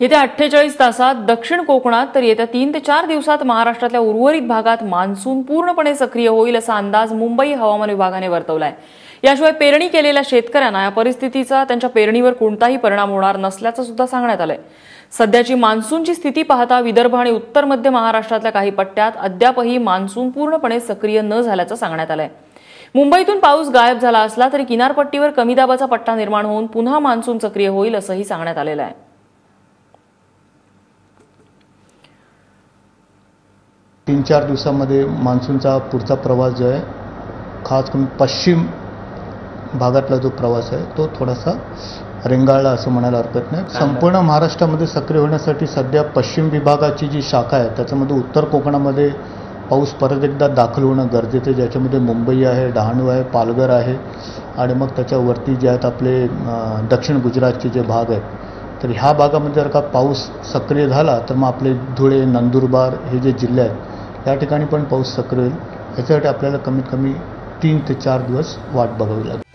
येत्या अठ्ठेचाळीस तासात दक्षिण कोकणात तर येत्या तीन ते चार दिवसात महाराष्ट्रातल्या उर्वरित भागात मान्सून पूर्णपणे सक्रिय होईल असा अंदाज मुंबई हवामान विभागाने वर्तवलाय. याशिवाय पेरणी केलेल्या शेतकऱ्यांना या परिस्थितीचा त्यांच्या पेरणीवर कोणताही परिणाम होणार नसल्याचं सुद्धा सांगण्यात आलंय. सध्याची मान्सूनची स्थिती पाहता विदर्भ आणि उत्तर मध्य महाराष्ट्रातल्या काही पट्ट्यात अद्यापही मान्सून पूर्णपणे सक्रिय न झाल्याचं सांगण्यात आलंय. मुंबईतून पाऊस गायब झाला असला तरी किनारपट्टीवर कमी दाबाचा पट्टा निर्माण होऊन पुन्हा मान्सून सक्रिय होईल असंही सांगण्यात आलेलं आहे. तीन चार दिवसामध्ये मान्सूनचा पुढचा प्रवास जो आहे खास करून पश्चिम भागातला जो प्रवास आहे तो थोडासा रेंगाळला असं म्हणायला हरकत नाही. संपूर्ण महाराष्ट्रामध्ये सक्रिय होण्यासाठी सध्या पश्चिम विभागाची जी शाखा आहे त्याच्यामध्ये उत्तर कोकणामध्ये पाऊस परत एकदा दाखल होणं गरजेचं आहे. ज्याच्यामध्ये मुंबई आहे डहाणू आहे पालघर आहे आणि मग त्याच्यावरती जे आहेत आपले दक्षिण गुजरातचे जे भाग आहेत तर ह्या भागामध्ये जर का पाऊस सक्रिय झाला तर मग आपले धुळे नंदुरबार हे जे जिल्हे आहेत त्या ठिकाणी पण पाऊस सक्रिय होईल. याच्यासाठी आपल्याला कमीत कमी तीन ते चार दिवस वाट बघावी लागेल.